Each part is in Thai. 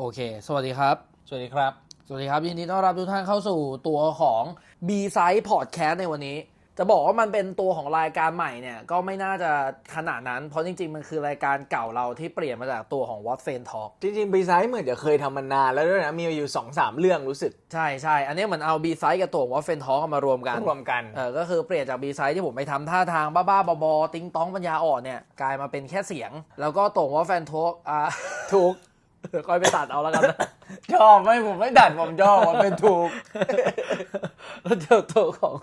โอเค สวัสดีครับ สวัสดีครับ สวัสดีครับยินดีต้อนรับทุกท่านเข้าสู่ตัวของ B Side Podcast ในวันนี้ จะบอกว่ามันเป็นตัวของรายการใหม่เนี่ยก็ไม่น่าจะขนาดนั้น เพราะจริง ๆ มันคือรายการเก่าเราที่เปลี่ยนมาจากตัวของ What f a n Talk จริงๆ บีไซด์เหมือนจะเคยทำมันนานแล้วด้วยนะ มีอยู่2อสามเรื่องรู้สึกใช่ใช่อันนี้เหมือนเอา B Side กับตัว What f a n Talk มารวมกัน รวมกัน เออก็คือเปลี่ยนจาก B Side ที่ผมไปทำท่าทางบ้าๆบอๆ ติ้งต้องปัญญาอ่อนเนี่ยกลายมาเป็นแค่เสียง แล้วก็ตัว What f a n Talk อ่า ถูก ค่อยไปตัดเอาแล้วกันนะ ชอบไม่ผมไม่ดัดผมชอบมันเป็นถูก แล้วเจอตัวของ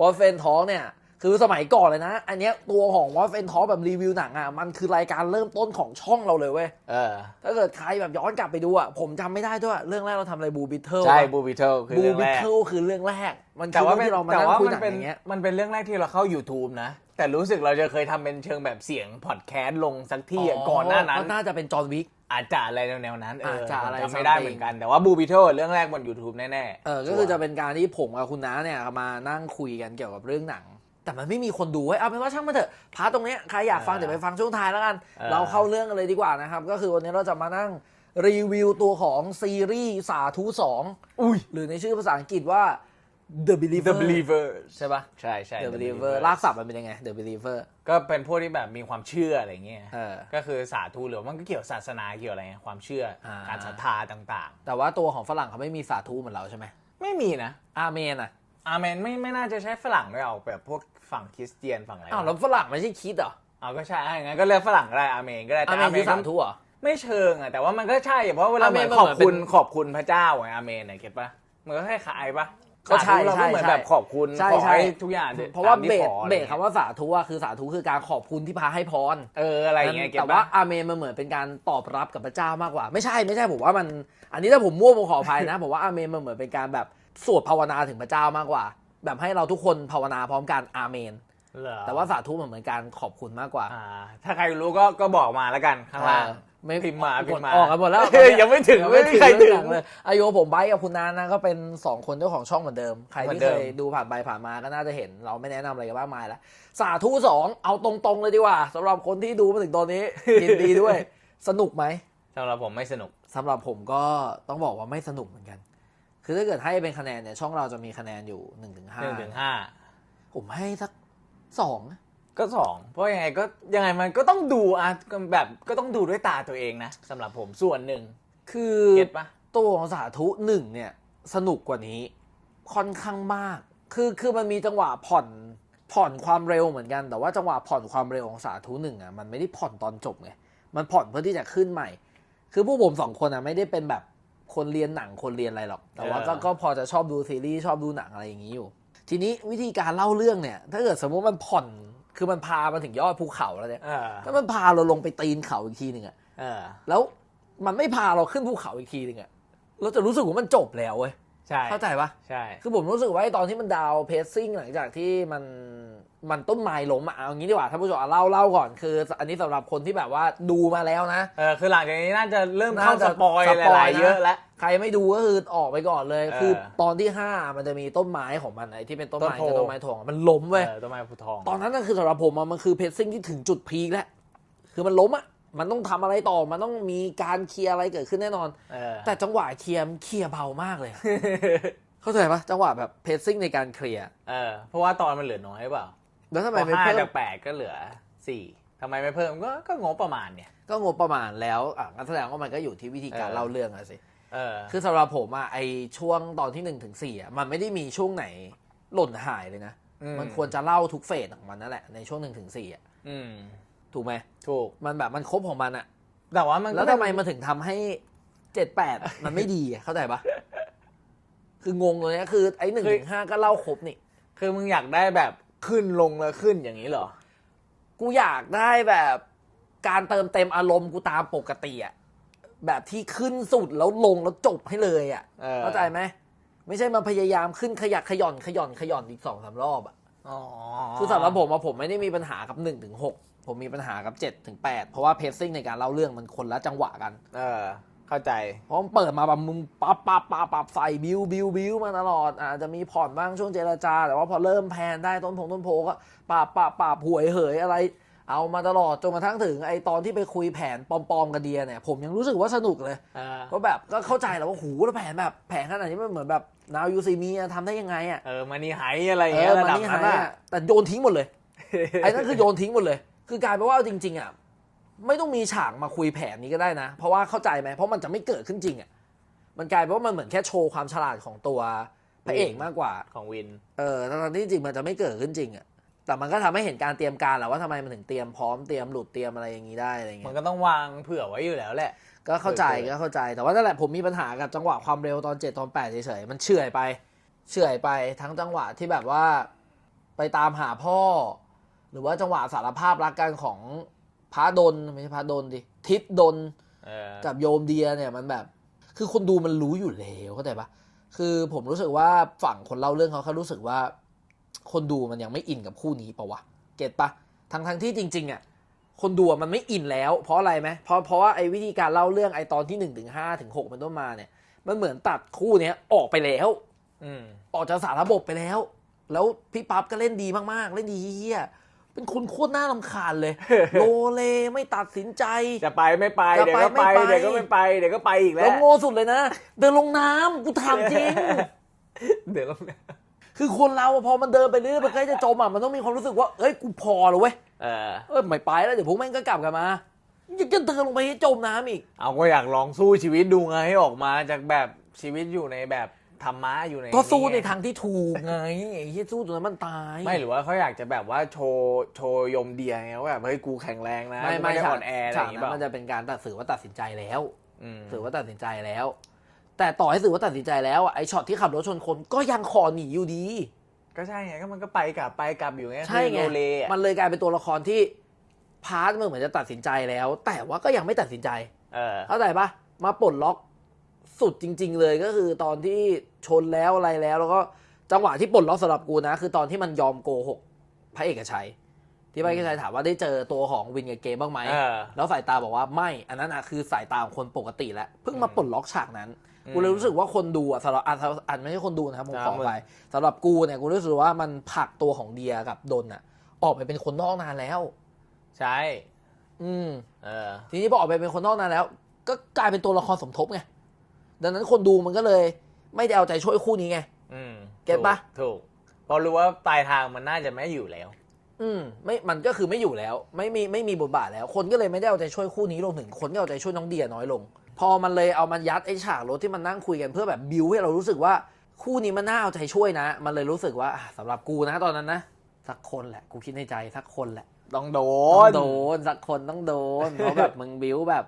วอลเฟนท้องเนี่ย คือสมัยก่อนเลยนะ อันเนี้ยตัวของวอลเฟนท้องแบบรีวิวหนังอะมันคือรายการเริ่มต้นของช่องเราเลยเว้ยเออ ถ้าเกิดใครแบบย้อนกลับไปดูอะผมจำไม่ได้ด้วย เรื่องแรกเราทำอะไรบูบิทเทิลใช่บูบิเทิลคือบูเรื่องบิแรทกเทิลคือเรื่องแรก มันแต่คือว่าเรื่องเป็นที่เรามาแต่นั่งว่าคุยหมันันงเป็นอย่างเงี้ย มันเป็นเรื่องแรกที่เราเข้า YouTube นะ แต่รู้สึกเราจะเคยทำเป็นเชิงแบบเสียงพอดแคสต์ลงสักที่อะก่อนหน้านั้นก็น่าจะเป็นจอห์นวิก อาจจะอะไรแนวๆนั้นเอออาจจะอะไรผมจำไม่ได้ something เหมือนกันแต่ว่าบูบิเทิลเรื่องแรกบน YouTube แน่ๆเออ ก็คือจะเป็นการที่ผมกับคุณน้าเนี่ยมานั่งคุยกันเกี่ยวกับเรื่องหนัง แต่มันไม่มีคนดูเว้ยเอาเป็นว่าช่างมันเถอะพาร์ทตรงเนี้ยใครอยากฟังเออเดี๋ยวไปฟังช่วงท้ายแล้วกันเออเราเข้าเรื่องกันเลยดีกว่านะครับ ก็คือวันนี้เราจะมานั่งรีวิวตัวของซีรีส์สาธุสองอุ้ยหรือในชื่อภาษาอังกฤษว่า The Believer The Believers ใช่ปะใช่ใช่ The The Believer Believers ลากศัพท์มันเป็นยังไง The Believer ก็เป็นพวกที่แบบมีความเชื่ออะไรเงี้ยเออก็คือสาธุหรือว่ามันก็เกี่ยวศาสนาเกี่ยวอะไรเงี้ยความเชื่ออาการศรัทธาต่างแต่ว่าตัวของฝรั่งเขาไม่มีสาธุเหมือนเราใช่ไหมๆไม่มีนะอาเมนอะอาเมนไม่ไม่น่าจะใช้ฝรั่งด้วยเอาแบบพวก ฝั่งคริสเตียนฝั่งอะไรอ้าวแล้วฝรั่งไม่ใช่คิดเหรอเอาก็ใช่งั้นก็เรียกฝรั่งก็ได้อาเมนก็ได้อาแต่เมนคือสาธุเหรอไม่เชิงอะแต่ว่ามันก็ใช่เพราะเวลาอาเหเมมืนอนมันขอบเหมือนคุณเป็นขอบคุณพระเจ้าไงอาเมนเนี่ยเก็ตปะมันก็คล้ายๆปะก็ใช่สาธุเราก็เหมือนใช่แบบขอบคุณใช่ขอใช่ ให้ทุกอย่างเพราะว่าตมที่เบสขออะไรเบสงี้ยคำว่าสาธุอะคือสาธุคือการขอบคุณที่พาให้พรเอออะไรอย่างเงี้ยเก็ตแต่ว่าปะอาเมนมันเหมือนเป็นการตอบรับกับพระเจ้ามากกว่า ไม่ใช่ไม่ใช่ผมว่ามัน อันนี้ถ้าผมมั่วผมขออภัยนะ ผมว่าอาเมนมันเหมือนเป็นการแบบสวดภาวนาถึงพระเจ้ามากกว่า แบบให้เราทุกคนภาวนาพร้อมกันอาเมน เหรอแต่ว่าสาธุมันเหมือนการขอบคุณมากกว่าอ่า ถ้าใครรู้ก็ก็บอกมาแล้วกันข้างล่าง เออไม่พิมพ์มาพิมพ์มา ออกกันหมดแล้วยังไม่ถึงยังไม่ไม่มีถึงใครถึงเรื่องหนัเลยอายุผมไบร์ทกับคุณนานนะก็เป็นสองคนเจ้าของช่องเหมือนเดิม ใครเหมืที่อนเดิเคมยดูผ่านไปผ่านมาก็น่าจะเห็น เราไม่แนะนำอะไรกันมากมายแล้วสาธุสองเอาตรงๆเลยดีกว่าสำหรับคนที่ดูมาถึงตอนนี้ ยินดีด้วย สนุกไหมสำหรับผมไม่สนุก สำหรับผมก็ต้องบอกว่าไม่สนุกเหมือนกัน คือถ้าเกิดให้เป็นคะแนนเนี่ยช่องเราจะมีคะแนนอยู่1นถึงห้าหนึ่งถึงห้าผมให้สักสองนะก็สองเพราะยังไงก็ยังไงมันก็ต้องดูอะก็แบบก็ต้องดูด้วยตาตัวเองนะสำหรับผมส่วนหนึ่งคือเก็ตปะตัวของสาธุหนึ่งเนี่ย สนุกกว่านี้ ค่อนข้างมาก คือคือมันมีจังหวะผ่อนผ่อนความเร็วเหมือนกัน แต่ว่าจังหวะผ่อนความเร็วของสาธุหนึ่งอะมันไม่ได้ผ่อนตอนจบไงมันผ่อนเพื่อที่จะขึ้นใหม่ คือพวกผมสองคนอะไม่ได้เป็นแบบ คนเรียนหนังคนเรียนอะไรหรอก แต่ว่าก็ก็พอจะชอบดูซีรีส์ชอบดูหนังอะไรอย่างนี้อยู่ ทีนี้วิธีการเล่าเรื่องเนี่ย ถ้าเกิดสมมติมันผ่อนคือมันพามาถึงยอดภูเขาแล้วเนี่ยเออถ้ามันพาเราลงไปตีนเขาอีกทีหนึ่งอะเออแล้วมันไม่พาเราขึ้นภูเขาอีกทีหนึ่งอะเราจะรู้สึกว่ามันจบแล้วเว้ย ใช่เข้าใจปะใช่ คือผมรู้สึกว่าไอ้ตอนที่มันดาวเพสซิ่งหลังจากที่มันมันต้นไม้ล้มอะเอางี้ดีกว่าท่านผู้ชมเอาเล่าเล่าก่อนคือ อันนี้สำหรับคนที่แบบว่าดูมาแล้วนะเออคือหลังจากนี้น่าจะเริ่มเข้าน่าจะสปอยสปอยหลายนะๆเยอะแล้วใครไม่ดูก็คือออกไปก่อนเลยเออคือตอนที่ห้ามันจะมีต้นไม้ของมันไอ้ที่เป็นต้นไม้ต้นโพกับต้นไม้ทองอะมันล้มเว้ยเออต้นไม้ภูทอง ตอนนั้นน่ะคือสำหรับผมอะมันคือเพสซิ่งที่ถึงจุดพีคแล้วคือมันล้มอะ มันต้องทำอะไรต่อ มันต้องมีการเคลียร์อะไรเกิดขึ้นแน่นอนเออแต่จังหวะเคลียร์มันเคลียร์เบามากเลย เข้าใจปะจังหวะแบบเพซซิ่งในการเคลียร์เออเพราะว่าตอนมันเหลือน้อยหรือเปล่า แล้วทำพไมอไม่ห้าเพิ่มจากแปดก็เหลือสี่ทำไมไม่เพิ่มก็ก็งบประมาณเนี่ย ก็งบประมาณแล้วอะงั้นแสดงว่ามันก็อยู่ที่วิธีการเออเล่าเรื่องอะสิเออคือสำหรับผมอะไอช่วงตอนที่หนึ่งถึงสี่อะมันไม่ได้มีช่วงไหนหล่นหายเลยนะอืมมันควรจะเล่าทุกเฟสของมันนั่นแหละในช่วงหนึ่งถึงสี่อะอืม ถูกไหมถูก มันแบบมันครบของมันอะแต่ว่ามันก็แล้วทำไมมันถึงทำให้เจ็ดแปดมันไม่ดีอะเข้าใจปะคืองงเลยนะคือไอหนึ่งถึงห้าก็เล่าครบนี่ คือมึงอยากได้แบบขึ้นลงแล้วขึ้นอย่างนี้เหรอ กูอยากได้แบบการเติมเต็มอารมณ์กูตามปกติอะแบบที่ขึ้นสุดแล้วลงแล้วจบให้เลยอะเออ เข้าใจไหมไม่ใช่มาพยายามขึ้นขยักขย่อนขย่อนขย่อนอีกสองสามรอบอะ อ๋อคือสำหรับผมอะผมไม่ได้มีปัญหากับหนึ่งถึงหก ผมมีปัญหากับเจ็ดถึงแปดเพราะว่าเพซซิ่งในการเล่าเรื่องมันคนละจังหวะกัน เออ เข้าใจ เพราะมันเปิดมาแบบมึงปั๊บปั๊บปั๊บปั๊บใส่บิวบิวบิวมาตลอดอาจจะมีผ่อนบ้างช่วงเจรจา แต่ว่าพอเริ่มแพนได้ต้นพงต้นโพก็ปั๊บปั๊บปั๊บหวยเหยอะไร เอามาตลอดจนกระทั่งถึงไอตอนที่ไปคุยแผนปลอมๆกับเดียเนี่ยผมยังรู้สึกว่าสนุกเลยเออก็แบบก็เข้าใจแล้วว่าหูแล้วแผนแบบแผนขนาดนี้มันเหมือนแบบนาวยูซีมีทำได้ยังไงอะเออมานี่หายอะไรอย่างเอเงี้ยอระมันดับนี่นั้หานยอะอะแต่โยนทิ้งหมดเลย ไอ้นั่นคือโยนทิ้งหมดเลย คือกลายเป็นว่าเอาจริงๆอะไม่ต้องมีฉากมาคุยแผนนี้ก็ได้นะ เพราะว่าเข้าใจไหมเพราะมันจะไม่เกิดขึ้นจริงอะมันกลายเป็นว่ามันเหมือนแค่โชว์ความฉลาดของตัวพระเอกมากกว่า ของวิน เออทั้งๆที่จริงมันจะไม่เกิดขึ้นจริงอะแต่มันก็ทำให้เห็นการเตรียมการแหละว่าทำไมมันถึงเตรียมพร้อมเตรียมหลุดเตรียมอะไรอย่างนี้ได้อะไรมันเงี้ยก็ต้องวางเผื่อไว้อยู่แล้วแหละ ก็เข้าใจเออก็เข้าใจแต่ว่านั่นแหละผมมีปัญหากับจังหวะความเร็วตอนเจ็ดตอนแปดเฉยๆมันเฉื่อยไปเฉื่อยไปทั้งจังหวะที่แบบว่า ไปตามหาพ่อห รือว่าจังหวะสารภาพรักกันของพระดนไม่ใช่พระดนดิทิศดนเออกับโยมเดียเนี่ยมันแบบ คือคนดูมันรู้อยู่แล้วเข้าใจปะคือผมรู้สึกว่าฝั่งคนเล่าเรื่องเขาเขารู้สึกว่า คนดูมันยังไม่อินกับคู่นี้ปะวะเก็ตปะทั้งทั้งที่จริง ๆอะคนดูอะมันไม่อินแล้ว เพราะอะไรไหมเพราะเพราะว่าไอ้วิธีการเล่าเรื่องไอ้ตอนที่หนึ่งถึงห้าถึงหกเป็นต้นมาเนี่ย มันเหมือนตัดคู่เนี้ยออกไปแล้ว อืมออกจากสารระบบไปแล้ว แล้วพี่ปั๊บก็เล่นดีมากๆ เล่นดีเฮี้ยๆ เป็นคนโคตรน่ารำคาญเลย โลเลไม่ตัดสินใจ จะไปไม่ไป จะเดี๋ยวไปก็ไปไม่ไป เดี๋ยวก็ไม่ไปเดี๋ยวก็ไปอีกแล้แล้ววโง่สุดเลยนะ เดินลงน้ำกูถามจริง เดี๋ยวก็คือคนเราอะพอมันเดินไปเรื่อยๆมันใกล้จะจมอะมันต้องมีความรู้สึกว่าเอ้ยกูพอแล้วเว้ยเออ เออไม่ไปแล้วเดี๋ยวพวกแม่งก็กลับกันมายังจะเดินลงไปให้จมน้ำอีก เอาก็อยากลองสู้ชีวิตดูไงให้ออกมาจากแบบชีวิตอยู่ในแบบ ธรรมะอยู่ในก็สู้ในไงทางที่ถูกไงไอ้ที่สู้จนนั้นมันตาย ไม่หรือว่าเขาอยากจะแบบว่าโชว์โชว์ยมเดียไงว่าแบบเฮ้ยกูแข็งแรงนะไม่กูไม่ได้ฉาอ่กอนแออะไรอฉาย่ากงงี้นั้นเปล่ามันจะเป็นการตัดสื่อว่าตัดสินใจแล้วอืมถือว่าตัดสินใจแล้ว แต่ต่อให้สื่อว่าตัดสินใจแล้วอะไอช็อตที่ขับรถชนคนก็ยังขอหนีอยู่ดี ก็ใช่ไงก็มันก็ไปกลับไปกลับอยู่ไงใช่ไงคือโลเลอะมันเลยกลายเป็นตัวละครที่พาร์ทมันเหมือนจะตัดสินใจแล้ว แต่ว่าก็ยังไม่ตัดสินใจเออเข้าใจปะมาปลดล็อก สุดจริง ๆ เลยก็คือตอนที่ชนแล้วอะไรแล้ว แล้วก็จังหวะที่ปลดล็อกสำหรับกูนะ คือตอนที่มันยอมโกหกพระเอกชัยที่พระเอกชัยถามว่าได้เจอตัวของวินกับเกมบ้างไหมเออ แล้วสายตาบอกว่าไม่อันนั้นอะคือสายตาของคนปกติแล้วเพิ่งมาอืมปลดล็อกฉากนั้นอืมกูเลยรู้สึกว่าคนดูอะสำหรับอะสำหรับอันไม่ใช่คนดูนะครับผมคขรับอไปสำหรับกูเนี่ยกูรู้สึกว่ามันผลักตัวของเดียกับดนอะออกไปเป็นคนนอกนานแล้ว ใช่อืม เออ ทีนี้พอออกไปเป็นคนนอกนานแล้ว ก็กลายเป็นตัวละครสมทบไง ดังนั้นคนดูมันก็เลย ไม่ได้เอาใจช่วยคู่นี้ไง อืมเก็ตปะถูกถูกเพราะรู้ว่าปลายทางมันน่าจะไม่อยู่แล้ว อืมไม่มันก็คือไม่อยู่แล้ว ไม่มีไม่มีบทบาทแล้ว คนก็เลยไม่ได้เอาใจช่วยคู่นี้ลงถึงคนก็เอาใจช่วยน้องเดียน้อยลง พอมันเลยเอามันยัดไอ้ฉากรถที่มันนั่งคุยกันเพื่อแบบบิวให้เรารู้สึกว่าคู่นี้มันน่าเอาใจช่วยนะ มันเลยรู้สึกว่าอะสำหรับกูนะตอนนั้นนะสักคนแหละ กูคิดในใจสักคนแหละ ต้องโดต้องน โดนสักคนต้องโดน เพราะแบบมึงบิวแบบ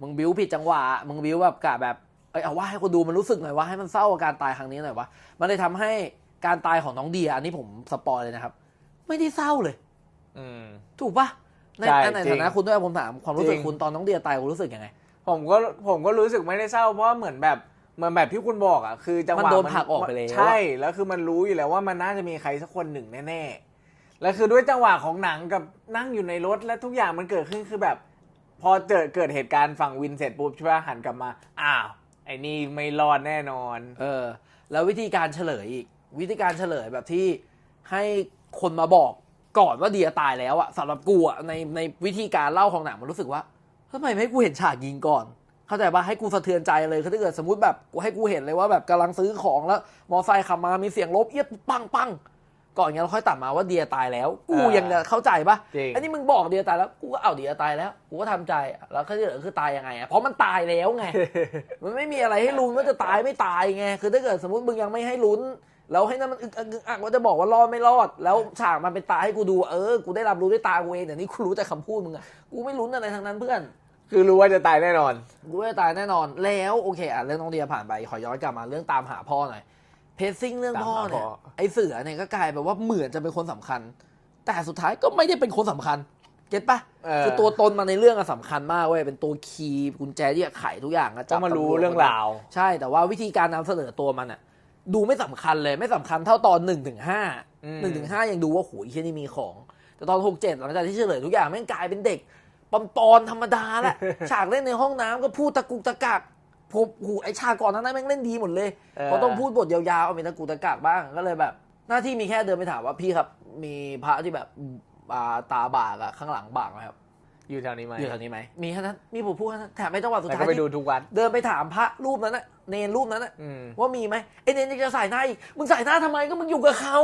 มึงบิวผิดจังหวะ มึงบิวแบบกะแบบ เอ้ยเอาว่าให้คนดูมันรู้สึกหน่อยว่าให้มันเศร้ากับการตายครั้งนี้หน่อยวะมันเลยทำให้การตายของน้องเดียอันนี้ผมสปอยเลยนะครับ ไม่ได้เศร้าเลย อืม ถูกปะในใช่อันในจริงฐานะคุณด้วยผมถามความรู้สึกจริงคุณตอนน้องเดียตายคุณรู้สึกยังไง ผมก็ผมก็รู้สึกไม่ได้เศร้าเพราะว่าเหมือนแบบเหมือนแบบที่คุณบอกอะคือจังหวะมันโดนผลักออกไปแล้ว ใช่แล้วคือมันรู้อยู่แล้วว่ามันน่าจะมีใครสักคนหนึ่งแน่ๆแล้วคือด้วยจังหวะของหนังกับนั่งอยู่ในรถและทุกอย่างมันเกิดขึ้นคือแบบ พอเกิดเกิดเหตุการณ์ฝั่งวินเสร็จปุ๊บใช่ปะหันกลับมา อ้าว ไอ้นี่ไม่รอดแน่นอน เออ แล้ววิธีการเฉลยอีก วิธีการเฉลยแบบที่ให้คนมาบอกก่อนว่าเดียตายแล้วอะสำหรับกูอะในในวิธีการเล่าของหนังมันรู้สึกว่าทำไมไม่ให้กูเห็นฉากยิงก่อน เข้าใจปะให้กูสะเทือนใจเลยคือถ้าเกิดสมมติแบบกูให้กูเห็นเลยว่าแบบกำลังซื้อของแล้ว มอไซค์ขับมามีเสียงลบเอียดปังปัง ก่อนอย่างเงี้ยเราค่อยตัดมาว่าเดียตายแล้ว กูอ่ายัยังจะเข้าใจปะจริง อันนี้มึงบอกเดียตายแล้วกูก็เอาเดียตายแล้วกูก็ทำใจแล้วก็ที่เหลือคือตายยังไงอะเพราะมันตายแล้วไง มันไม่มีอะไรให้ลุ้นว่าจะตายไม่ตายไง คือถ้าเกิดสมมติมึงยังไม่ให้ลุ้น แล้วให้นั่นมันอึกอักอึกอักว่าจะบอกว่ารอดไม่รอด แล้วฉากมันเป็นตาให้กูดู เออ กูได้รับรู้ด้วยตากูเองแต่นี่กูรู้แต่คำพูดมึงอะกูไม่ลุ้นอะไรทั้งนั้นเพื่อน คือรู้ว่าจะตายแน่นอน กูว่าจะตายแน่นอน แล้วโอเคอะเรื่องน้องเดียผ่านไป ขอย้อนกลับมาเรื่องตามหาพ่อหน่อย เพซซิ่งเรื่องพ่อเนี่ยตามหาพ่อไอเสือเนี่ยก็กลายเป็นว่าเหมือนจะเป็นคนสำคัญ แต่สุดท้ายก็ไม่ได้เป็นคนสำคัญ เก็ตปะเออคือตัวตนมาในเรื่องอะสำคัญมากเว้ย เป็นตัวคีย์กุญแจที่จะไขทุกอย่างอะจะมารู้ตำวจเรื่องราว ใช่แต่ว่าวิธีการนำเสนอตัวมันอะดูไม่สำคัญเลยไม่สำคัญเท่าตอนหนึ่งถึงห้าอืมหนึ่งถึงห้ายังดูว่าโหยเช่นนี่มีของ แต่ตอนหกเจ็ดหลังจากที่เฉลยทุกอย่างแม่งกลายเป็นเด็กปอมปอนธรรมดาแหละฉากเล่นในห้องน้ำก็พูดตะกุกตะกัก ผมหูไอฉากก่อนนั้นแม่งเล่นดีหมดเลยเออ เขาต้องพูดบทยาวๆเอามีตะกุกตะกักบ้างก็เลยแบบ หน้าที่มีแค่เดินไปถามว่าพี่ครับ มีพระที่แบบอ่าตาบากอะข้างหลังบากไหมครับอยู่แถวนี้ไหมอยู่แถวนี้ไหมมีแค่นั้นมีผมพูดแค่นั้นแถมในจังหวัดสุดแล้วท้าก็ยไปที่ดูทุกวัดเดินไปถามพระรูปนั้นนะเนนรูปนั้นนะอืม ว่ามีไหมไอเนนยังจะใส่หน้าอีกมึงใส่หน้าทำไมก็มึงอยู่กับเขา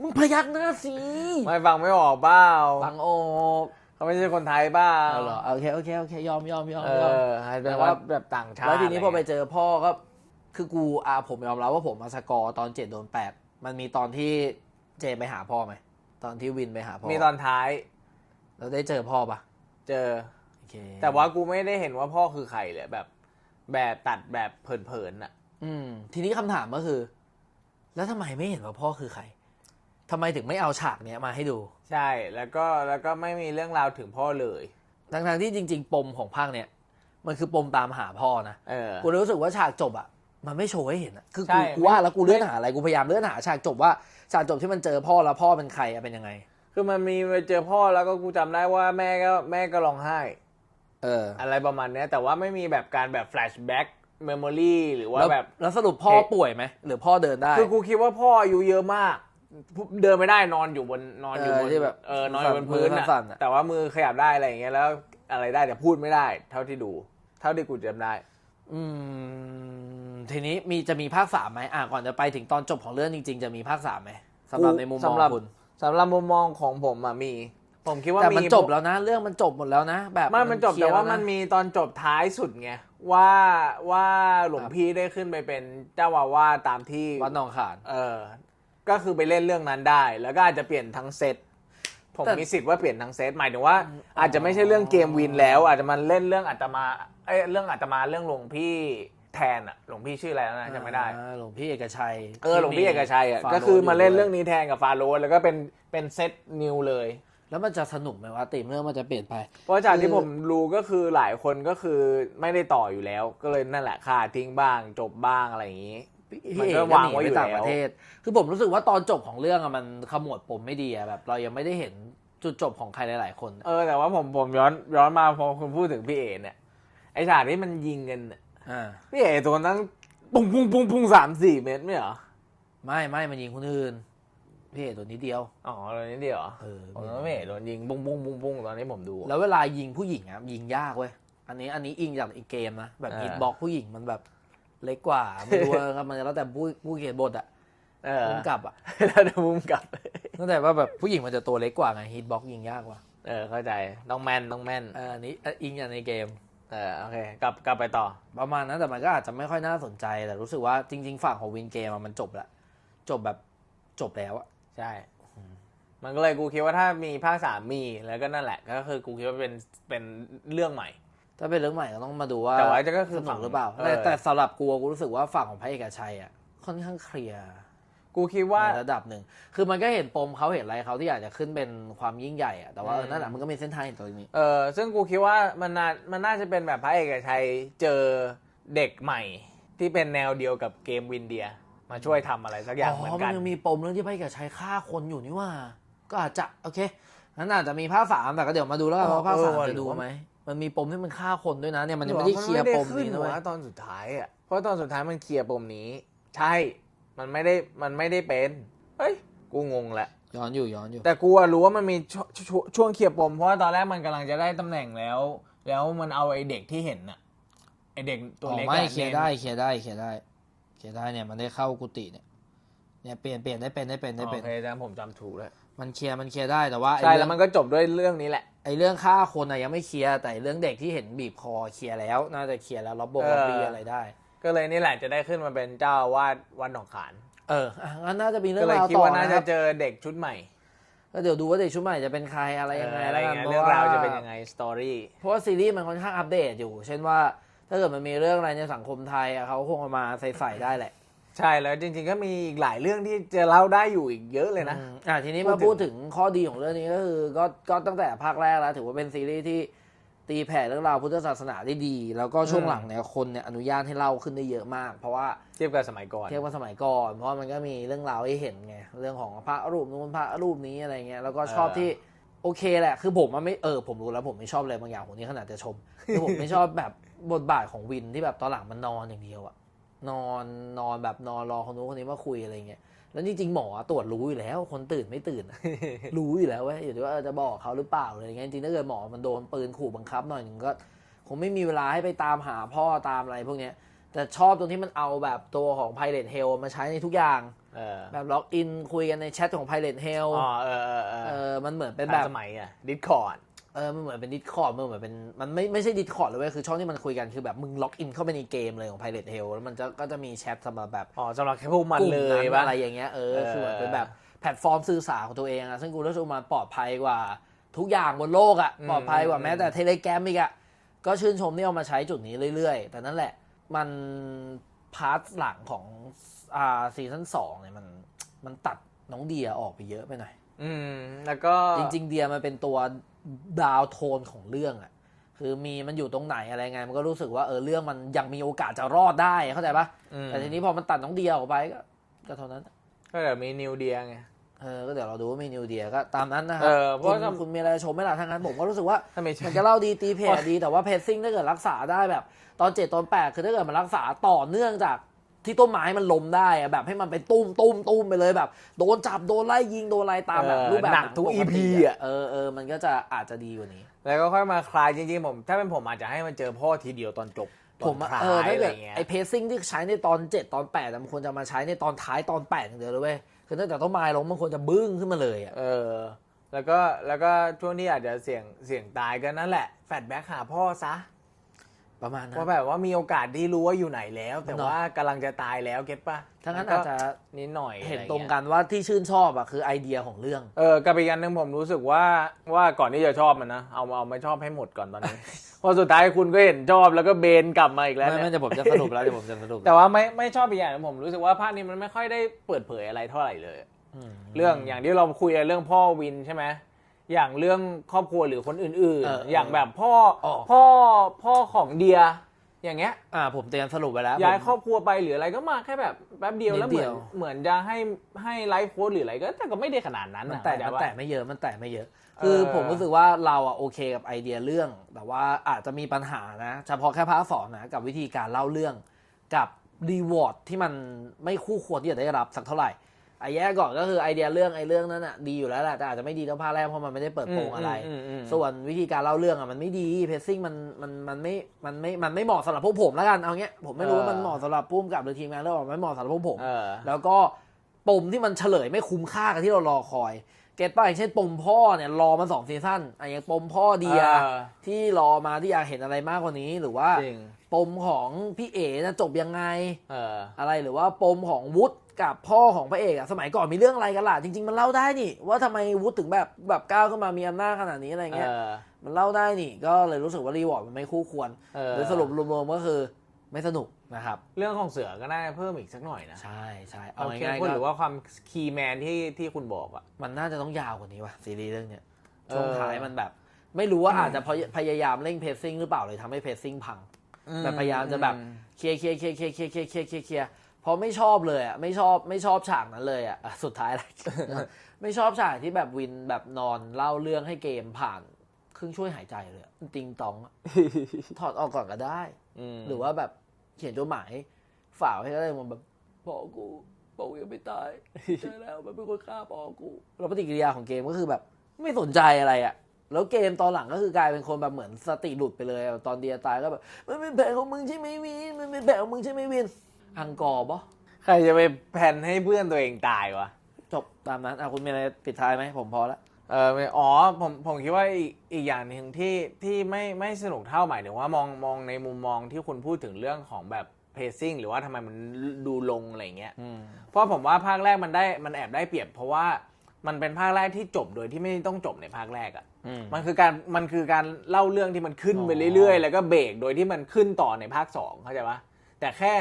มึงพยักหน้าสิไม่ฟังไม่ออกเปล่า ฟังออก เขาไม่ใช่คนไทยเปล่าเอาเหรอโอเคโอเคโอเคยอมยอมยอมเอยอมอให้เป็นว่าแบบต่างชาติแล้วทีนี้พอไปะรเงี้ยเจอพ่อก็คือกูอาผมยอมรับว่าผมมาสกอร์ตอนเจ็ดโดนแปดมันมีตอนที่เจมไปหาพ่อไหมตอนที่วินไปหาพ่อมีตอนท้ายแล้วได้เจอพ่อปะเจอ โอเคแต่ว่ากูไม่ได้เห็นว่าพ่อคือใครเลยแบบ แบบตัดแบบเผินๆอะ อืม ทีนี้คำถามก็คือ แล้วทำไมไม่เห็นว่าพ่อคือใครทำไมถึงไม่เอาฉากเนี้ยมาให้ดู ใช่แล้วก็แล้วก็ไม่มีเรื่องราวถึงพ่อเลยทั้งๆที่จริง ๆ ปมของภาคเนี้ยมันคือปมตามหาพ่อนะเออ กูเลยรู้สึกว่าฉากจบอะ มันไม่โชว์ให้เห็นอะคือใช่กูกูว่าแล้วกูเลื่อนหาอะไรกูพยายามเลื่อนหาฉากจบว่าฉากจบที่มันเจอพ่อแล้วพ่อเป็นใครอะเป็นยังไง คือมันมีไปเจอพ่อแล้วก็กูจำได้ว่าแม่ก็แม่ก็ร้องไห้ เออ อะไรประมาณเนี้ยแต่ว่าไม่มีแบบการแบบแฟลชแบ็กเมมโมรีหรือว่าแล้วแบบ แล้วสรุปพ่อป่วยไหมหรือพ่อเดินได้ คือกูคิดว่าพ่ออายุเยอะมาก เดินไม่ได้นอนอยู่บนนอนอยู่บนเออที่แบบเออนอนอยู่บนพื้นมือสั่นๆอะ แต่ว่ามือขยับได้อะไรอย่างเงี้ยแล้วอะไรได้แต่พูดไม่ได้ เท่าที่ดู เท่าที่กูจำได้ อืมทีนี้มีจะมีภาคสามไหมอะก่อนจะไปถึงตอนจบของเรื่องจริง ๆ จะมีภาคสามไหมสำหรับในมุมมองสำหรับคุณสำหรับมุมมองของผมอะมี ผมคิดว่าแต่มันมีจบแล้วนะ เรื่องมันจบหมดแล้วนะ แบบไม่มันจบเคลีแต่ยร์ว่าล้ะ มันมีตอนจบท้ายสุดไงว่าว่าหลวงครับ พี่ได้ขึ้นไปเป็นเจ้าอาวาสตามที่วัดหนองขาน เออ ก็คือไปเล่นเรื่องนั้นได้ แล้วก็อาจจะเปลี่ยนทั้งเซตผมแต่ มีสิทธิ์ว่าเปลี่ยนทั้งเซตหมายถึงว่า อาจจะไม่ใช่เรื่องเกมวินแล้ว อาจจะมาเล่นเรื่องอาตมาเอ้ยเรื่องอาตมาเรื่องหลวงพี่แทนอะหลวงพี่ชื่ออะไรแล้วนะจำไม่ได้ อ่าหลวงพี่เอกชัยเออหลวงพี่เอกชัยอะฟาโรห์ก็คือมาเล่นยู่เรื่องนี้แทนกับฟาโรห์แล้วก็เป็นเป็นเซตนิวเลย แล้วมันจะสนุกไหมว่าตีมเรื่องมันจะเปลี่ยนไป เพราะจากคืที่อผมรู้ก็คือหลายคนก็คือไม่ได้ต่ออยู่แล้ว ก็เลยนั่นแหละขาดทิ้งบ้างจบบ้างอะไรอย่างนี้ พี่มันเอกก็ก็วางหนีไว้ไปอยู่ต่างแล้วประเทศ คือผมรู้สึกว่าตอนจบของเรื่องอะมันขมวดปมไม่ดีอะแบบ เรายังไม่ได้เห็นจุดจบของใครหลาย ๆ คน เออแต่ว่าผมผมย้อนย้อนมาพอคุณพูดถึงพี่เอเนี่ยไอฉากที่มันยิงกันเนี่ยอ่าพี่เอตัวนั้นปุ้งปุ้งปุ้งปุ้งสามสี่เมตรไม่เหรอไม่ไม่มันยิงคนอื่นพี่เอกตัวนิดเดียว อ๋อตอนนี้เดียวเหรอเออผมว่าพี่เอโดนยิงปุ้งปุ้งปุ้งปุ้งตอนนี้ผมดู แล้วเวลายิงผู้หญิงอะยิงยากเว้ย อันนี้อันนี้อิงจากอีกเกมนะ แบบเออฮิตบ็อกผู้หญิงมันแบบ เล็กกว่าไม่รู้ว่าครับมันแล้วแต่ผู้ผู้เขียนบทอะเออพุ่มกับอะแล้วดูมุมกลับตั้งแต่ว่าแบบผู้หญิงมันจะตัวเล็กกว่าไงฮิตบ็อกยิงยากกว่าเออเข้าใจต้องแม่นต้องแม่นเอออันนี้อะอิงจากในเกมเออโอเคกลับกลับไปต่อ ประมาณนั้นแต่มันก็อาจจะไม่ค่อยน่าสนใจแต่รู้สึกว่าจริง ๆ ฝั่งของวินเกมอะมันจบละจบแบบจบแล้วอะใช่ มันก็เลยกูคิดว่าถ้ามีภาคสามมีแล้วก็นั่นแหละ ก็คือกูคิดว่าเป็นเป็นเรื่องใหม่ ถ้าเป็นเรื่องใหม่ก็ต้องมาดูว่าแต่ว่าก็คือสนุฝั่กงหรือเปล่าเออแต่แต่สำหรับกูกูรู้สึกว่าฝั่งของพระเอกชัยอะค่อนข้างเคลียร์กูคิดว่าในระดับหนึ่ง คือมันก็เห็นปมเขาเห็นอะไรเขาที่อยากจะขึ้นเป็นความยิ่งใหญ่อะแต่ว่าเอออืมนั่นแหละมันก็มีเส้นทางของตัวนี้ เออ ซึ่งกูคิดว่ามันน่ามันน่าจะเป็นแบบพระเอกชัยเจอเด็กใหม่ ที่เป็นแนวเดียวกับเกมวินเดีย มาช่วยทำอะไรสักอย่างเหมือนมักันนยังมีปมเรื่องที่พระเอกชัยฆ่าคนอยู่นี่ว่า ก็อาจจะโอเคนั้นอาจจะมีภาคสามแต่ก็เดี๋ยวมาดูแล้วกันว่าภาคสามจะดูไหม มันมีปมที่มันฆ่าคนด้วยนะเนี่ยมันยังไม่ได้เคลียร์ปมนี้นนะเว้ยตอนสุดท้ายอะเพราะตอนสุดท้ายมันเคลียร์ปมนี้ ใช่ มันไม่ได้มันไม่ได้เป็นเฮ้ยกูงงแหละย้อนอยู่ย้อนอยู่ แต่กูอะรู้ว่ามันมีชชช่วงเคลียร์ปม เพราะว่าตอนแรกมันกำลังจะได้ตำแหน่งแล้ว แล้วมันเอาไอ้เด็กที่เห็นน่ะไอ้เด็กตัวอ๋อเล็กไม่อะเคลียร์ได้เคลียร์ได้เคลียร์ได้เคลียร์ได้เนี่ยมันได้เข้ากุฏิเนี่ยเนี่ยเปลี่ยนเปลี่ยนได้เป็นได้เป็นได้อ๋อเป็นโอเคจำผมจำถูกแล้วมันเคลียร์มันเคลียร์ได้แต่ว่าไอ้ใช่เรื่แล้องวมันก็จบด้วยเรื่องนี้แหละไอ้เรื่องฆ่าคนอะยังไม่เคลียร์แต่เรื่องเด็กที่เห็นบีบคอเคลียร์แล้ว น่าจะเคลียร์แล้วล็อบบงเออล็อบบี้อะไรได้ ก็เลยนี่แหละจะได้ขึ้นมาเป็นเจ้าอาวาดวันหนองขานเอออะงั้นน่าจะมีเรื่ก็องเลยราวคิดต่อว่าน่านะคจะรับเจอเด็กชุดใหม่ก็เดี๋ยวดูว่าเด็กชุดใหม่จะเป็นใครอะไรยังไงเอออะไรแล้วกันเงี้ยเพเรื่องราะว่าราวจะเป็นยังไงสตอรี่ เพราะว่าซีรีส์มันค่อนข้างอัปเดตอยู่ เช่นว่า ถ้าเกิดมันมีเรื่องอะไรในสังคมไทยอะเขาคงเอามาใส่ๆได้แหละ ใช่แล้วจริงๆก็มีอีกหลายเรื่องที่จะเล่าได้อยู่อีกเยอะเลยนะอืมอะทีนี้พูดมาถึงพูดถึงข้อดีของเรื่องนี้ก็คือก็ก็ตั้งแต่ภาคแรกแล้ว ถือว่าเป็นซีรีส์ที่ตีแผ่เรื่องราวพุทธศาสนาได้ดี แล้วก็ช่วงหลังเนี่ยคนเนี่ยอนุญาตให้เล่าขึ้นได้เยอะมาก เพราะว่าเทียบกับสมัยก่อนเทียบกับสมัยก่อน เพราะว่ามันก็มีเรื่องราวให้เห็นไงเรื่องของพระรูปนู้นพระรูปนี้อะไรเงี้ยแล้วก็ชอบเออที่โอเคแหละ คือผมมันไม่เออผมรู้แล้วผมไม่ชอบอะไรบางอย่างผมนี่ขนาดจะชมคือผมไม่ชอบแบบบทบาทของวินที่แบบตอนหลังมันนอนอย่างเดียวอะ นอนนอนแบบนอนรอคนนู้นคนนี้มาคุยอะไรเงี้ยแล้วจริงๆหมอตรวจรู้อยู่แล้ว คนตื่นไม่ตื่น รู้อยู่แล้วเว้ยอยู่ที่ว่าเออจะบอกเขาหรือเปล่าอะไรอย่างเงี้ยจริงๆถ้าเกิดหมอมันโดนปืนขู่บังคับหน่อยหนึ่งก็คงไม่มีเวลาให้ไปตามหาพ่อตามอะไรพวกเนี้ยแต่ชอบตรงที่มันเอาแบบตัวของ Pilot Hell มาใช้ในทุกอย่างเออแบบล็อกอินคุยกันในแชทของ Pilot Hell อ๋อเออเออเอเอออมันเหมือนเป็นทัแบนบสมัยอะดิสคอร์ดเออมันเหมือนเป็นดิสคอร์ดมันเหมือนเป็นมันไม่ไม่ใช่ดิสคอร์ดเลยเว้ยคือช่องที่มันคุยกันคือแบบมึงล็อกอินเข้าไปในเกมเลยของ Pirate Hell แล้วมันจะก็จะมีแชทสำหรับแบบอ๋อสำหรับแค่พวกมันกลุ่มเลยนั้นปะอะไรอย่างเงี้ยเออเออคือเหมือนเป็นแบบแพลตฟอร์มสื่อสารของตัวเองอะซึ่งกูรู้สึกว่ามันปลอดภัยกว่าทุกอย่างบนโลกอะอืมปลอดภัยกว่าอืมแม้แต่เทเลแกรมอีกอะก็ชื่นชมที่เอามาใช้จุดนี้เรื่อยๆ แต่นั่นแหละมันพาร์ทหลังของอ่าซีซั่นสองเนี่ยมันมันตัดน้องเดียออกไปเยอะไปหน่อยอืมแล้วก็จริง ๆ เดียมันเป็นตัว ดาวโทนของเรื่องอะคือมีมันอยู่ตรงไหนอะไรไง มันก็รู้สึกว่าเออเรื่องมันยังมีโอกาสจะรอดได้เข้าใจปะอืมแต่ทีนี้พอมันตัดน้องเดียออกไปก็ก็เท่านั้น ก็เดี๋ยวมีนิวเดียไงเออก็เดี๋ยวเราดูว่ามีนิวเดียก็ตามนั้นนะครัเออเพราะคุณว่าคุณมีอะไรจะชมไหมล่ะทางนั้นผมก็รู้สึกว่าถ้าไม่ใช่มันจะเล่าดีตีเพจดีแต่ว่าเพจซิ่งถ้าเกิดรักษาได้แบบ ตอนเจ็ดตอนแปดคือถ้าเกิดมันรักษาต่อเนื่องจาก ที่ต้นไม้มันล้มได้อะแบบให้มันเป็นตุ้มตุ้มตุ้มไปเลยแบบ โดนจับโดนไล่ยิงโดนอะไรตามแบบเออรูปแบบหนักทุกป EP อะ เออเออมันก็จะอาจจะดีกว่านี้ แล้วก็ค่อยมาคลายจริงๆผม ถ้าเป็นผมอาจจะให้มันเจอพ่อทีเดียวตอนจบตผอนมอะคลาเออถ้ายอะไรเกิดเงี้ยไอเพซซิ่งที่ใช้ในตอนเจ็ดตอนแปดมันควรจะมาใช้ในตอนท้ายตอนแปดอย่างเดียวเลยเว้ยคือตั้งแต่ต้นไม้ล้มมันควรจะบึ้งขึ้นมาเลยอะเออ แล้วก็แล้วก็ช่วงที่อาจจะเสี่ยงเสี่ยงตายก็นั่นแหละแฟดแบ็กหาพ่อซะ ประมาณนั้น ว่าแบบว่ามีโอกาสที่รู้ว่าอยู่ไหนแล้ว แต่เนอะ ว่ากำลังจะตายแล้วเก็ตปะทั้างนั้นแล้วอาจจะนิดหน่อยเห็นอะไตรงกันว่าที่ชื่นชอบอะคือไอเดียของเรื่อง เออกับอีกอันหนึ่งผมรู้สึกว่าว่าก่อนที่จะชอบมันนะเอาเอาไม่ชอบให้หมดก่อนตอนนี้ เพอสุดท้ายคุณก็เห็นชอบแล้วก็เบนกลับมาอีกแล้วไม่เนี่ย ไม่จะผมจะสรุปแล้วเดี๋ยวผมจะสรุปแต่ว่าไม่ไม่ชอบอีกอย่างหนึ่งผมรู้สึกว่าภาคนี้มันไม่ค่อยได้เปิดเผยอะไรเท่าไหร่เลยมเรื่องอย่างที่เราคุยกันเรื่องพ่อวินใช่ไหม อย่างเรื่องครอบครัวหรือคนอื่นเออๆเอออย่างแบบพ่ออ๋อพ่อพ่อของเดีย อย่างเงี้ย อ่าผมเตรียมสรุปไปแล้วย้ายผม ครอบครัวไปหรืออะไรก็มาแค่แบบแป๊บเดียวนิดแล้วเหมือนเดียว เหมือนจะให้ให้ไลฟ์โค้ดหรืออะไรก็แต่ก็ไม่ได้ขนาดนั้นมันนะแตะเข้าใจมันปะ แตะไม่เยอะมันแตะไม่เยอะ คือเออ ผมรู้สึกว่าเราอะโอเคกับไอเดียเรื่อง แต่ว่าอาจจะมีปัญหานะ เฉพาะแค่ภาคสองนะ กับวิธีการเล่าเรื่อง กับรีวอร์ดที่มันไม่คู่ควรที่จะได้รับสักเท่าไหร่ ไอ้แย่ก่อนก็คือไอเดียเรื่องไอเรื่องนั้นอะดีอยู่แล้วแหละแต่อาจจะไม่ดีเท่าภาคแรกเพราะมันไม่ได้เปิดโปงอะไรมมส่วนวิธีการเล่าเรื่องอะมันไม่ดีเพซซิ่งมันมันมันไม่มันไม่มันไม่เหมาะสำหรับพวกผมแล้วกันเอาเงี้ยผมไม่รู้ว่ามันเหมาะสำหรับปุ้มกับหรือทีมงานหรือเปล่าไม่เหมาะสำหรับพวกผมเออแล้วก็ปมที่มันเฉลยไม่คุ้มค่ากับที่เรารอคอยเก็ตป่ะอย่างเช่นปมพ่อเนี่ยรอมาสองซีซั่นอะอย่างปมพ่อเดียเออที่รอมาที่อยากเห็นอะไรมากกว่านี้หรือว่าจริงปมของพี่เอ๋นะจบยังไงเอออะไรหรือว่าปมของวุฒิ กับพ่อของพระเอกอะสมัยก่อนมีเรื่องอะไรกันล่ะจริง ๆ มันเล่าได้นี่ ว่าทำไมวุฒิถึงแบบแบบก้าวขึ้นมามีอำนาจขนาดนี้อะไรเงี้ยเออมันเล่าได้นี่ ก็เลยรู้สึกว่ารีวอร์ดมันไม่คู่ควรเออ โดยสรุปรวมๆก็คือไม่สนุกนะครับเรื่องของเสือก็น่าจะเพิ่มอีกสักหน่อยนะใช่ใช่เอาเอาแค่ง่ายๆพูดก็หรือว่าความคีย์แมนที่ที่คุณบอกอะ มันน่าจะต้องยาวกว่านี้ว่ะซีรีส์เรื่องเนี้ยเออ ช่วงท้ายมันแบบ ไม่รู้ว่าอาจจะพยพยายามเร่งเพซซิ่งหรือเปล่าเลยทำให้เพซซิ่งพัง แบบพยายามจะแบบเคลียร์เคลียร์เคลียร์เคลียร์เคลียร์เคลียร์เคลียร์เคลียร์ เคลียร์เพราะไม่ชอบเลยอะไม่ชอบไม่ชอบฉากนั้นเลยอะอะสุดท้ายอะไรไม่ชอบฉากที่แบบวินแบบนอนเล่าเรื่องให้เกมผ่านเครื่องช่วยหายใจเลยอะติงตองอะถอดออกก่อนก็ได้มหรือว่าแบบเขียนจดหมายฝากให้ก็ได้มันแบบพ่อกูพ่อกูยังไม่ตายใช่แล้วมันเป็นคนฆ่าพ่อกูแล้วปฏิกิริยาของเกมก็คือแบบไม่สนใจอะไรอะแล้วเกมตอนหลังก็คือกลายเป็นคนแบบเหมือนสติหลุดไปเลยอะตอนเดียตายก็แบบมันเป็นแผนของมึงใช่ไหมวินมันเป็นแผนของมึงใช่ไหมวิน อังกอร์ปะใครจะไปแผนให้เพื่อนตัวเองตายวะ จบตามนั้นอะคุณมีอะไรปิดท้ายไหมผมพอละเออไม่อ๋อผมผมคิดว่าอีกอีกอย่างหนึ่งที่ที่ไม่ไม่สนุกเท่าหมายถึงว่ามองมองในมุมมองที่คุณพูดถึงเรื่องของแบบเพซซิ่งหรือว่าทำไมมันดูลงอะไรเงี้ยอืมเพราะผมว่าภาคแรกมันได้มันแอบได้เปรียบ เพราะว่ามันเป็นภาคแรกที่จบโดยที่ไม่ต้องจบในภาคแรกอะ่ะอืมมันคือการมันคือการเล่าเรื่องที่มันขึ้นอ๋อไปเรื่อยๆ แล้วก็เบรกโดยที่มันขึ้นต่อในภาคสองเข้าใจปะแต่แค่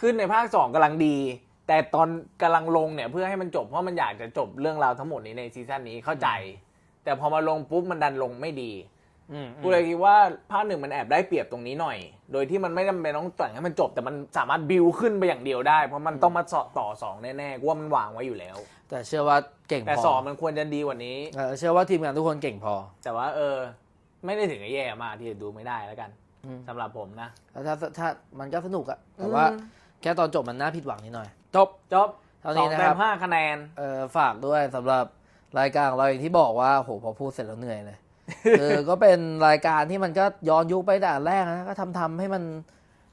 ขึ้นในภาคสองกำลังดี แต่ตอนกำลังลงเนี่ยเพื่อให้มันจบเพราะมันอยากจะจบเรื่องราวทั้งหมดนี้ในซีซั่นนี้เข้าใจ แต่พอมาลงปุ๊บมันดันลงไม่ดีอืมกูเลยคิดว่าภาคหนึ่งมันแอบได้เปรียบตรงนี้หน่อย โดยที่มันไม่จำเป็นต้องแต่งให้มันจบแต่มันสามารถบิวขึ้นไปอย่างเดียวได้ เพราะมันต้องมาต่อต่อสองแน่ๆกูว่ามันวางไว้อยู่แล้ว แต่เชื่อว่าเก่งแต่พอสองมันควรจะดีกว่านี้ เออเชื่อว่าทีมงานทุกคนเก่งพอ แต่ว่าเออ ไม่ได้ถึงกับแย่มากที่จะดูไม่ได้แล้วกันอืม สำหรับผมนะ แล้วถ้าถ้ามันก็สนุกอะแต่ว่าอืม แค่ตอนจบมันน่าผิดหวังนิดหน่อย จบจบเท่าสอนี้งนะเต็ครัมบห้าคะแนน เออฝากด้วยสำหรับรายการของเราอย่างที่บอกว่าโหพอพูดเสร็จแล้วเหนื่อยเลยเออก็เป็นรายการที่มันก็ย้อนยุคไปแต่แรกนะก็ทำทำให้มัน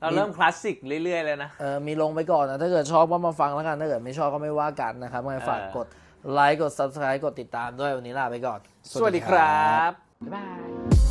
เราเริ่มคลาสสิกเรื่อยๆเลยนะ เออมีลงไปก่อนนะ ถ้าเกิดชอบก็มาฟังแล้วกัน ถ้าเกิดไม่ชอบก็ไม่ว่ากันนะครับยังไงฝากเออ กดไลค์กด subscribe กดติดตามด้วยวันนี้ลาไปก่อน สวัสดีครับ บ๊ายบาย